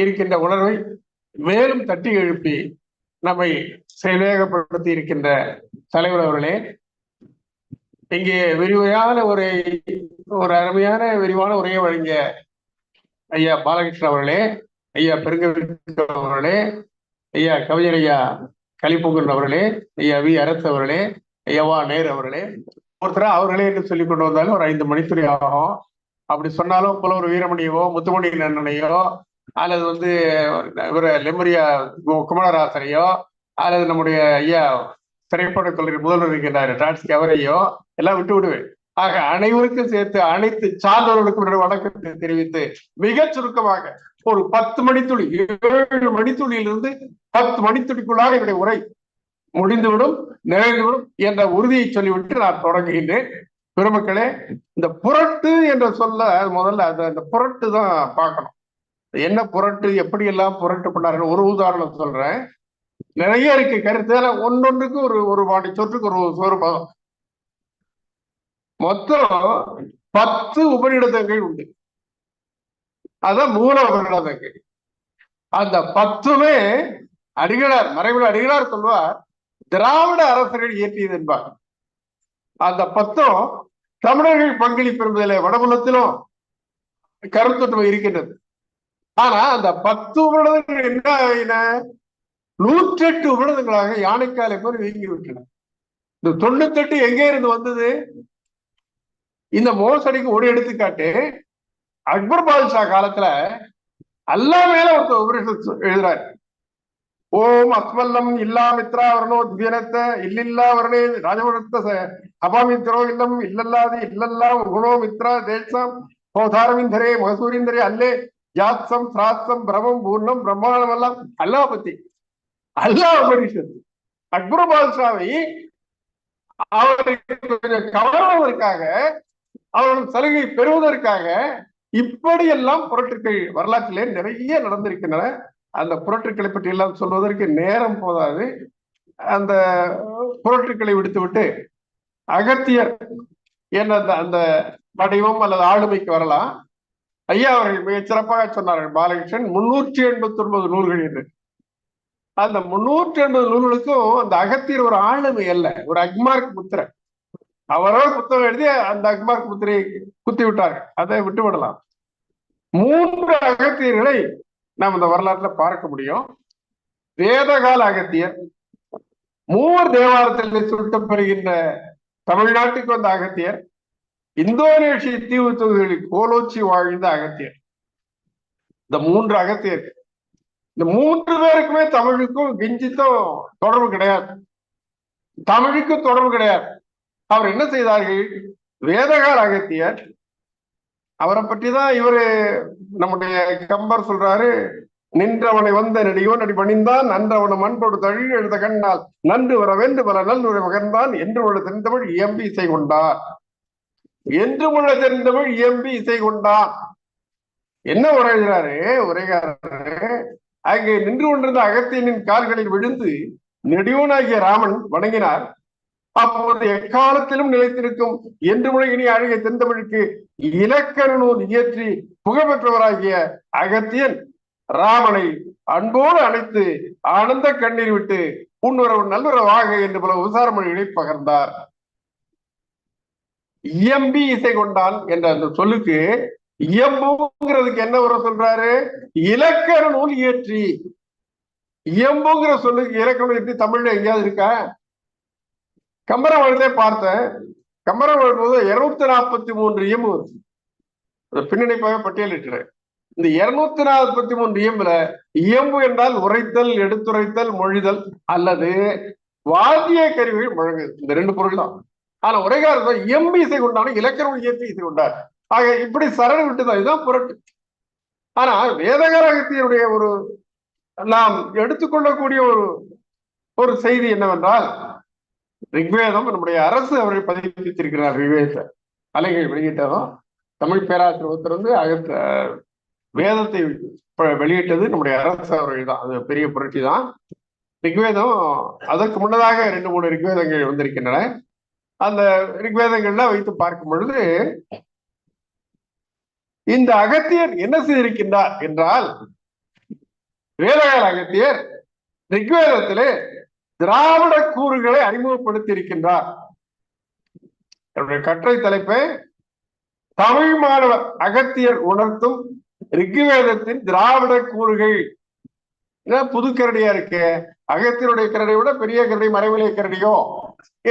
இருக்கின்ற உணர்வை மேலும் தட்டி எழுப்பி நம்மை செயல்வேகப்படுத்தி இருக்கின்ற தலைவர் அவர்களே இங்கே விரிவான ஒரு ஒரு அருமையான விரிவான உரையை வழங்கிய ஐயா பாலகிருஷ்ணன் அவர்களே ஐயா பெருங்கவிக்க அவர்களே ஐயா கவிஞர் ஐயா கலிப்பொங்கன் அவர்களே ஐயா வி அரசு அவர்களே ஐயாவா நேரு அவர்களே. ஒருத்தரா அவர்களே என்று சொல்லி கொண்டு வந்தாலும் ஒரு ஐந்து மணித்துறை ஆகும். அப்படி சொன்னாலும் புலவர் வீரமணியவோ முத்துமணி நன்னனையோ அல்லது வந்து இவர் லெமரியா குமரராசனையோ அல்லது நம்முடைய ஐயா திரைப்பட கல்லூரி முதல்வர் இருக்கின்றார் டாட்ஸ்கி அவரையோ எல்லாம் விட்டு விடுவேன். ஆக அனைவருக்கும் சேர்த்து அனைத்து சார்ந்தவர்களுக்கும் என்னுடைய வணக்கத்தை தெரிவித்து மிக சுருக்கமாக ஒரு பத்து மணித்துளி ஏழு மணித்துளியிலிருந்து பத்து மணித்துளிக்குள்ளாக என்னுடைய உரை முடிந்துவிடும் நிறைந்துவிடும் என்ற உறுதியை சொல்லிவிட்டு நான் தொடங்குகின்றேன். பெருமக்களே இந்த புரட்டு என்ற சொல்ல முதல்ல அந்த அந்த புரட்டு தான் பார்க்கணும். என்ன புரட்டு எப்படி எல்லாம் புரட்டு பண்ணாருன்னு ஒரு உதாரணம் சொல்றேன். நிறைய இருக்கு. கருத்து. ஒன்னொன்றுக்கு ஒரு ஒரு வாடி சொற்றுக்கு ஒரு ஒரு பதம். மொத்தம் பத்து உபநிடதங்கள் உண்டு. அதான் மூல உபநிடதங்கள். அந்த பத்துமே அடிகளார் மறைவில் அடிகளார் சொல்வார் திராவிட அரசர்கள் இயற்றியது என்பார். அந்த பத்தும் தமிழர்கள் பங்களிப்பு என்பதில் வடபுலத்திலும் கருத்தொற்றுமை இருக்கின்றது. ஆனா அந்த பத்து உபநிடதங்கள் என்ன நூற்றி எட்டு உபநிடதங்களாக யானைக்காலை போல் வீங்கி விட்டன இந்த தொண்ணூத்தெட்டு எங்கே இருந்து வந்தது? இந்த மோசடிக்கு ஒரு எடுத்துக்காட்டு அக்பர் பாதுஷா காலத்துல அல்லா மேல ஒருத்தர் உபனிஷத் எழுதுறாரு. ஓம் அத்மல்லம் இல்லா மித்ரா வரணோ திவ்யனத்த இல்லில்லா வரணே ராஜவனத்த அபாமித்ரோ இல்லம் இல்லல்லாது இல்லல்லா குணோ மித்ரா தேசம் போதாரமிந்தரே மகசூரிந்தரே அல்லே ஜாத்சம் சிராத்சம் பிரமம் பூர்ணம் பிரம்மாண்டம் எல்லாம் அல்லா பத்தி. அல்லா உபனிஷத் அக்பர் பாதுஷாவை அவருக்கு கவர்வதற்காக அவர்கள் சலுகை பெறுவதற்காக இப்படியெல்லாம் புரட்டுக்கள் வரலாற்றிலே நிறைய நடந்திருக்கின்றன. அந்த புரட்டுக்களை பற்றி எல்லாம் சொல்வதற்கு நேரம் போதாது. அந்த புரட்டுக்களை விடுத்துவிட்டு அகத்தியர் என்ற அந்த அந்த வடிவம் அல்லது ஆளுமைக்கு வரலாம். ஐயா அவர்கள் மிகச் சிறப்பாக சொன்னார்கள் பாலகிருஷ்ணன் முன்னூற்றி எண்பத்தி ஒன்பது நூல்கள் என்று. அந்த முன்னூற்றி எண்பது நூல்களுக்கும் அந்த அகத்தியர் ஒரு ஆளுமை அல்ல ஒரு அக்மார்க் முத்திரை அவரோட புத்தகம் எழுதி அந்த அக்மார்க் முத்திரையை குத்தி விட்டார்கள் அதை விட்டு விடலாம். மூன்று அகத்தியர்களை நாம் இந்த வரலாற்றுல பார்க்க முடியும். வேதகால அகத்தியர் மூவர் தேவாரத்தில் சுட்டப்பெறுகின்ற தமிழ்நாட்டுக்கு வந்த அகத்தியர் இந்தோனேஷிய தீவு தொகுதிகளில் கோலோச்சி வாழ்ந்த அகத்தியர். இந்த மூன்று அகத்தியர். இந்த மூன்று பேருக்குமே தமிழுக்கும் கிஞ்சித்தும் தொடர்பு கிடையாது. தமிழுக்கும் தொடர்பு கிடையாது. அவர் என்ன செய்தார்கள்? வேதகால அகத்தியர். அவரை பற்றி தான் இவரு நம்முடைய கம்பர் சொல்றாரு நின்றவனை வந்த நடிகோ நடி பணிந்தான் நன்றவனை மண்போடு தழி எழுத கண்ணால் நன்று வர வேண்டு பல நல்லுரை மகன்தான் என்று தென் தமிழ் இயம்பி இசை கொண்டார். என்று உள்ள தெரிந்தவள் இயம்பி இசை கொண்டான் என்ன உரைகிறாரு உரைகிறாரு அங்கே நின்று கொண்டிருந்த அகத்தியனின் கால்களில் விழுந்து நெடியோனாகிய ராமன் வணங்கினார். அப்போது எக்காலத்திலும் நிலைத்திருக்கும் என்று உலகினி அழகிய தென்தமிழுக்கு இலக்கண நூல் இயற்றி புகழ்பெற்றவராகிய அகத்தியன் ராமனை அன்போடு அழைத்து ஆனந்த கண்ணீர் விட்டு உன்னுறவு நல்லுறவாக என்று பல உசாரமொழிகளை பகர்ந்தார். இயம்பி இசை கொண்டான் என்ற அந்த சொல்லுக்கு இயம்புங்கிறதுக்கு என்ன உரம் சொல்றாரு? இலக்கண நூல் இயற்றி. இயம்புங்கிற சொல்லுக்கு இலக்கணம் இயற்றி தமிழ்ல எங்கேயாவது இருக்கா? கம்பரம் எழுதே பார்த்தேன். கம்பரம் எழுதும்போது இருநூத்தி நாற்பத்தி மூன்று இயம்பு. பின்னணிப்பாக பட்டியலிட்டுறேன் இந்த இருநூத்தி நாற்பத்தி மூன்று இயம்புல இயம்பு என்றால் உரைத்தல் எடுத்துரைத்தல் மொழிதல் அல்லது வாத்திய கருவிகள் முழங்குது இந்த ரெண்டு பொருள் தான் ஆனா உரைகாரத்தில் எம்பி இசை கொண்டாலும் இலக்கணம் ஏற்றி இசை கொண்டார். ஆக இப்படி சரண விட்டுதான் இதுதான் புரட்டு. ஆனா வேதகரகத்தினுடைய ஒரு நாம் எடுத்துக்கொள்ளக்கூடிய ஒரு ஒரு செய்தி என்னவென்றால் ரிக்வேதம் நம்முடைய அரசு அவர்கள் பதிப்பித்திருக்கிறார் ரிக்வேத. அலைகள் வெளியிட்டதும் தமிழ் பேராசிரியர் ஒருத்தர் வந்து அகத்த வேதத்தை வெளியிட்டது நம்முடைய அரசு அவர்கள் தான் அது பெரிய புரட்சி தான் ரிக்வேதம் அதற்கு முன்னதாக ரெண்டு மூணு ரிக்வேதங்கள் வந்திருக்கின்றன. அந்த ரிக்வேதங்கள்லாம் வைத்து பார்க்கும் பொழுது இந்த அகத்தியர் என்ன செய்திருக்கின்றார் என்றால் வேதகால அகத்தியர் ரிக்வேதத்திலே திராவிட கூறுகளை அறிமுகப்படுத்தி இருக்கின்றார் என்னுடைய கற்றை தலைப்பை தமிழ் மாணவர் அகத்தியர் உணர்த்தும் ரிக்வேதத்தின் திராவிட கூறுகள். புது கரடியா இருக்கு? அகத்தியருடைய கரடியை விட பெரிய கரடி மறைவிலை கரடியோ?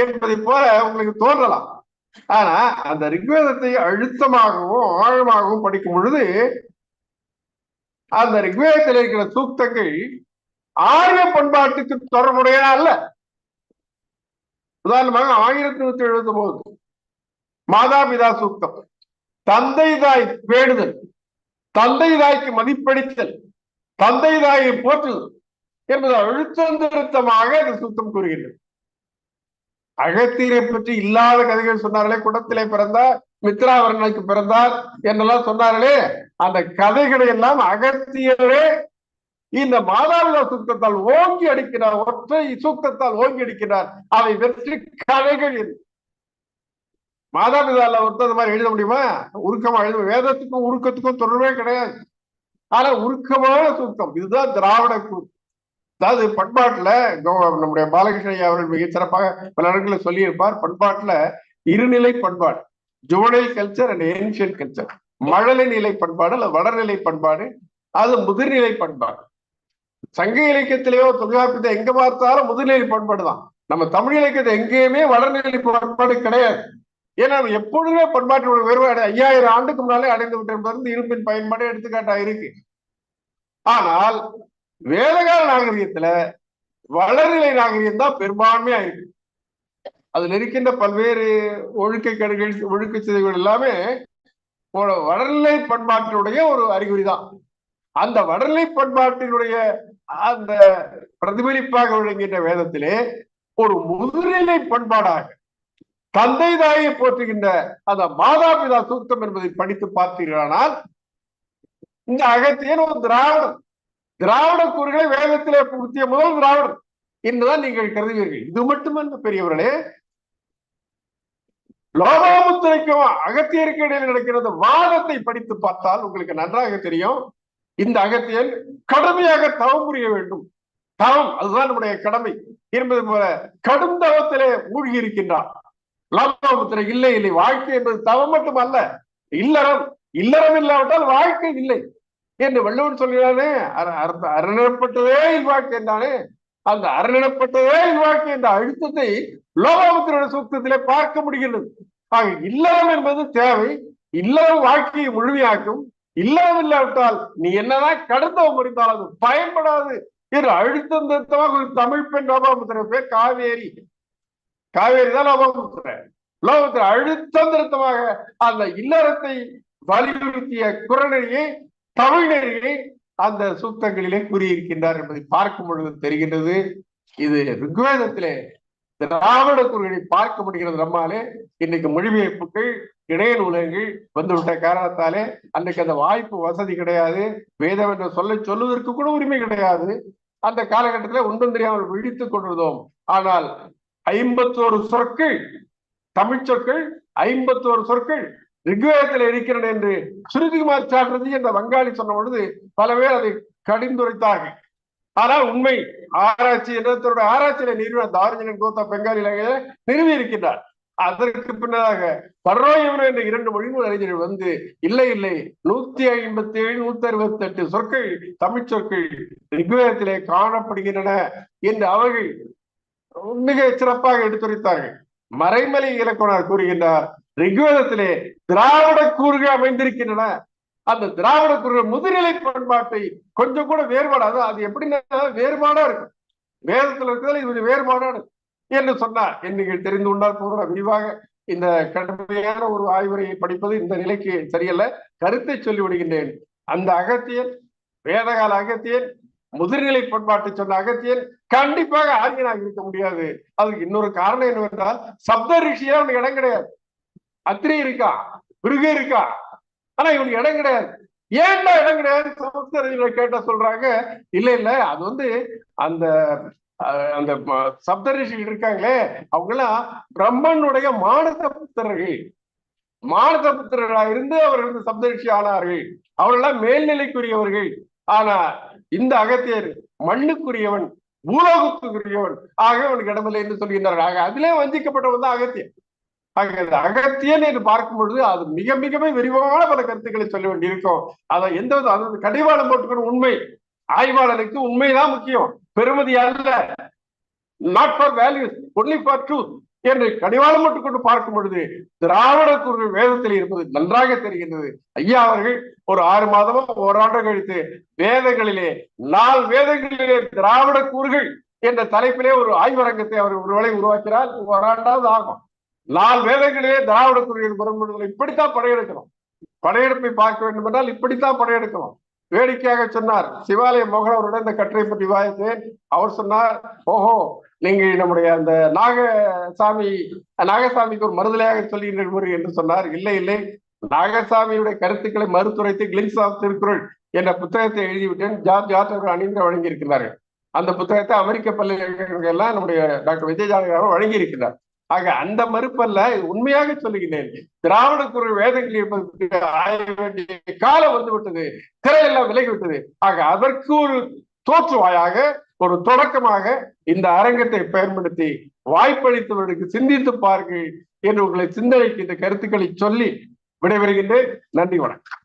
என்பதை போல உங்களுக்கு தோன்றலாம். ஆனா அந்த ரிக்வேதத்தை அழுத்தமாகவும் ஆழமாகவும் படிக்கும் பொழுது அந்த ரிக்வேதத்தில் இருக்கிற சூக்தங்கள் ஆரிய பண்பாட்டுக்கு தொடர்புடைய அல்ல. உதாரணமாக ஆயிரத்தி நூத்தி எழுபத்தி ஒன்பது மாதாபிதா சூக்தம் தந்தை தாய் பேடுதல் தந்தை தாய்க்கு மதிப்பளித்தல் தந்தை தாயை போற்றுதல் என்பது அழுத்தந்திருத்தமாக அந்த சுத்தம் கூறுகின்றது. அகத்தியரை பற்றி இல்லாத கதைகள் சொன்னார்களே குடத்திலே பிறந்தார் மித்ராவரனுக்கு பிறந்தார் என்றெல்லாம் சொன்னார்களே. அந்த கதைகளை எல்லாம் அகத்தியரே இந்த மாதாவிதா சுத்தத்தால் ஓங்கி அடிக்கிறார் ஒற்றை சுத்தத்தால் ஓங்கி அடிக்கிறார். அவை வெற்றி கதைகள் மாதாபிதால ஒருத்தர் மாதிரி எழுத முடியுமா? உருக்கமா எழுத வேதத்துக்கும் உருக்கத்துக்கும் தொடர்பே கிடையாது. ஆனா உருக்கமான சுத்தம் இதுதான் திராவிட கூத்து அதாவது பண்பாட்டுல நம்முடைய பாலகிருஷ்ணன் அவர்கள் மிக சிறப்பாக பல இடங்களில் சொல்லியிருப்பார். பண்பாட்டுல இருநிலை பண்பாடு juvenile culture and ancient culture மழலை நிலை பண்பாடு அல்ல வடநிலை பண்பாடு அது முதிர்நிலை பண்பாடு. சங்க இலக்கியத்திலேயோ தொல்காப்பியத்தை எங்க பார்த்தாலும் முதுநிலை பண்பாடு தான். நம்ம தமிழ் இலக்கியத்தை எங்கேயுமே வடநிலை பண்பாடு கிடையாது. ஏன்னா எப்பொழுதுமே பண்பாட்டோட வேறுபாடு ஐயாயிரம் ஆண்டுக்கு முன்னாலே அடைந்து விட்டிருப்பது இருப்பின் பயன்பாடு எடுத்துக்காட்டா இருக்கு. ஆனால் வேதகால நாகரிகத்துல வளர்நிலை நாகரிகம் தான் பெரும்பான்மையா இருக்கு அதுல இருக்கின்ற பல்வேறு ஒழுக்க கடுகள் ஒழுக்க சிதைகள் எல்லாமே வடநிலை பண்பாட்டினுடைய ஒரு அறிகுறி தான். அந்த வடநிலை பண்பாட்டினுடைய அந்த பிரதிபலிப்பாக விளங்குகின்ற வேதத்திலே ஒரு முதுநிலை பண்பாடாக தந்தை தாயை போற்றுகின்ற அந்த மாதாபிதா சூத்தம் என்பதை படித்து பார்த்தீர்களானால் இந்த அகத்தியன் ஒரு திராவிடம் திராவிட கூறுகளை வேதத்திலே புகுத்திய முதல் திராவிடர் என்றுதான் நீங்கள் கருதுவீர்கள். இது மட்டுமல்ல பெரியவர்களே. லோகாமுத்திரைக்கும் அகத்தியருக்கு இடையில் நடக்கிறது வாதத்தை படித்து பார்த்தால் உங்களுக்கு நன்றாக தெரியும். இந்த அகத்தியர் கடுமையாக தவம் புரிய வேண்டும். தவம் அதுதான் நம்முடைய கடமை. என்பது போல கடும் தவத்திலே மூழ்கி இருக்கின்றான் லோகாமுத்திரை இல்லை இல்லை. வாழ்க்கை என்பது தவம் மட்டுமல்ல. இல்லறம் இல்லறம் இல்லாவிட்டால் வாழ்க்கை இல்லை. என்று வள்ளுவன் சொல்கிறானே அரணப்பட்டதே இல்வாழ்க்கை என்றானே அந்த அரணப்பட்டதே இல்வாழ்க்கை என்ற அழுத்தத்தை லோகாமுத்திரோட சூக்தத்திலே பார்க்க முடிகிறது ஆக இல்லறம் என்பது தேவை. இல்லறம் வாழ்க்கையை முழுமையாக்கும். இல்லறம் இல்லாவிட்டால் நீ என்னதான் கடந்தவ முடிந்தால் அது பயன்படாது என்று அழுத்தம் திருத்தமாக தமிழ் பெண் லோபாமுத்திர பேர் காவேரி. காவேரி தான் லோபாமுத்திர லோகத்தில் அழுத்தம் திருத்தமாக அந்த இல்லறத்தை வலியுறுத்திய குரநெறியை தமிழ் அந்த சூக்தங்களிலே கூறியிருக்கின்றார் என்பதை பார்க்கும் பொழுது தெரிகின்றது. இது ரிக்வேதத்திலே திராவிட குறுகளை பார்க்க முடிகிறது நம்மாலே இன்னைக்கு மொழிபெயர்ப்புகள் இணைய நூலகங்கள் வந்துவிட்ட காரணத்தாலே அன்னைக்கு அந்த வாய்ப்பு வசதி கிடையாது. வேதம் என்ற சொல்ல சொல்லுவதற்கு கூட உரிமை கிடையாது. அந்த காலகட்டத்தில் ஒன்றும் தெரியாமல் விழித்துக் கொண்டிருந்தோம். ஆனால் ஐம்பத்தோரு சொற்கள் தமிழ் சொற்கள் ஐம்பத்தோரு சொற்கள் ரிக்வேதத்தில் இருக்கிறது என்று சுருதிகுமார் சாட்டர்ஜி என்ற வங்காளி சொன்ன பொழுது பல பேர் அதை கடிந்துரைத்தார்கள். ஆனால் உண்மை ஆராய்ச்சி என்ற ஆராய்ச்சியில நிறுவன தார்ஜினன் கோத்தா பெங்காலில நிறுவி இருக்கின்றார். அதற்கு பின்னதாக பர்ரோயவன என்ற இரண்டு மொழிமொழி அறிஞர்கள் வந்து இல்லை இல்லை நூத்தி ஐம்பத்தி ஏழு நூத்தி அறுபத்தி எட்டு சொற்கள் தமிழ் சொற்கள் ரிக்வேதத்திலே காணப்படுகின்றன என்று அவர்கள் மிக சிறப்பாக எடுத்துரைத்தார்கள். மறைமலை இலக்கணர் கூறுகின்றார் ரிக்வேதத்திலே திராவிட கூறுகள் அமைந்திருக்கின்றன. அந்த திராவிட கூறுகள் முதுநிலை பண்பாட்டை கொஞ்சம் கூட வேறுபாடாது அது எப்படின்னா வேறுபாடா இருக்கும். வேதத்துல இருக்கிறதால இது வேறுபாடானது என்று சொன்னார் நீங்கள் தெரிந்து கொண்டால் போகிற விரிவாக இந்த கடுமையான ஒரு ஆய்வுரையை படிப்பது இந்த நிலைக்கு சரியல்ல. கருத்தை சொல்லி விடுகின்றேன் அந்த அகத்தியன் வேதகால அகத்தியன் முதிர்நிலை பண்பாட்டை சொன்ன அகத்தியன் கண்டிப்பாக ஆரியனாக இருக்க முடியாது. அதுக்கு இன்னொரு காரணம் என்னவென்றால் சப்த ரிஷியா அவனுக்கு இடம் கிடையாது. அத்திரி இருக்கா? பிருகு இருக்கா? ஆனா இவனுக்கு இடம் கிடையாது. ஏன்டா இடம் கிடையாது சமஸ்தரிகளை கேட்ட சொல்றாங்க. இல்ல இல்ல. அது வந்து அந்த அந்த சப்தரிஷிகள் இருக்காங்களே அவங்க எல்லாம் பிரம்மனுடைய மானத புத்திரர்கள். மானத புத்திரர்களா இருந்து அவர்கள் சப்தரிஷி ஆனார்கள். அவர்களெல்லாம் மேல்நிலைக்குரியவர்கள். ஆனா இந்த அகத்தியர் மண்ணுக்குரியவன் பூலோகத்துக்குரியவன். ஆக அவனுக்கு இடமில்லை என்று சொல்கின்றார்கள். ஆக அதிலே வஞ்சிக்கப்பட்டவன் தான் அகத்தியன் ஆக அகத்தியல் அகத்தியன் என்று பார்க்கும் பொழுது அது மிக மிக விரிவான பல கருத்துக்களை சொல்ல வேண்டியிருக்கும். அதை எந்த வித அதாவது கடிவாளம் போட்டுக்கணும் உண்மை ஆய்வாளனுக்கு உண்மைதான் முக்கியம். பெருமதி அல்ல. Not for values only for truth என்று கடிவாளம் போட்டுக்கொண்டு பார்க்கும் பொழுது திராவிட குரல் வேதத்தில் இருப்பது நன்றாக தெரிகின்றது. ஐயா அவர்கள் ஒரு ஆறு மாதமோ ஓராண்டு கழித்து வேதங்களிலே நால் வேதங்களிலே திராவிட கூறுகள் என்ற தலைப்பிலே ஒரு ஆய்வரங்கத்தை அவர் ஒருவேளை உருவாக்கினால் ஓராண்டாவது ஆகும். நாலு வேதங்களிலே திராவிட கூறுகள் புறம்படுதல் இப்படித்தான் படையெடுக்கணும் படையெடுப்பை பார்க்க வேண்டும் என்றால் இப்படித்தான் படையெடுக்கணும் வேடிக்கையாக சொன்னார் சிவாலய மோகன் அவருடைய இந்த கட்டுரை பற்றி வாய்த்தேன் அவர் சொன்னார் ஓஹோ நீங்க நம்முடைய அந்த நாகசாமி நாகசாமிக்கு ஒரு மறுதலையாக சொல்லுகின்றீர்கள் என்று சொன்னார். இல்லை இல்லை நாகசாமியுடைய கருத்துக்களை மறுத்துரைத்து கிளின்ஸ் ஆஃப் திருக்குறள் என்ற புத்தகத்தை எழுதிவிட்டேன். ஜார்ஜ் ஆர்ட் அவர்கள் அணிந்து வழங்கியிருக்கிறார்கள். அந்த புத்தகத்தை அமெரிக்க பல்கலைக்கழகங்கள் எல்லாம் நம்முடைய டாக்டர் விஜயஜானகர் வழங்கி வழங்கியிருக்கிறார். ஆக அந்த மறுப்பல்ல உண்மையாக சொல்லுகிறேன் திராவிட குரல் வேதங்கள் ஆய வேண்டிய காலம் வந்து விட்டது. திரையெல்லாம் விலகிவிட்டது ஆக அதற்கு ஒரு தோற்றுவாயாக ஒரு தொடக்கமாக இந்த அரங்கத்தை பயன்படுத்தி வாய்ப்பளித்தவர்களுக்கு சிந்தித்து பாருங்கள் என்று உங்களை சிந்தனைக்கு இந்த கருத்துக்களை சொல்லி விடைபெறுகின்றேன். நன்றி வணக்கம்.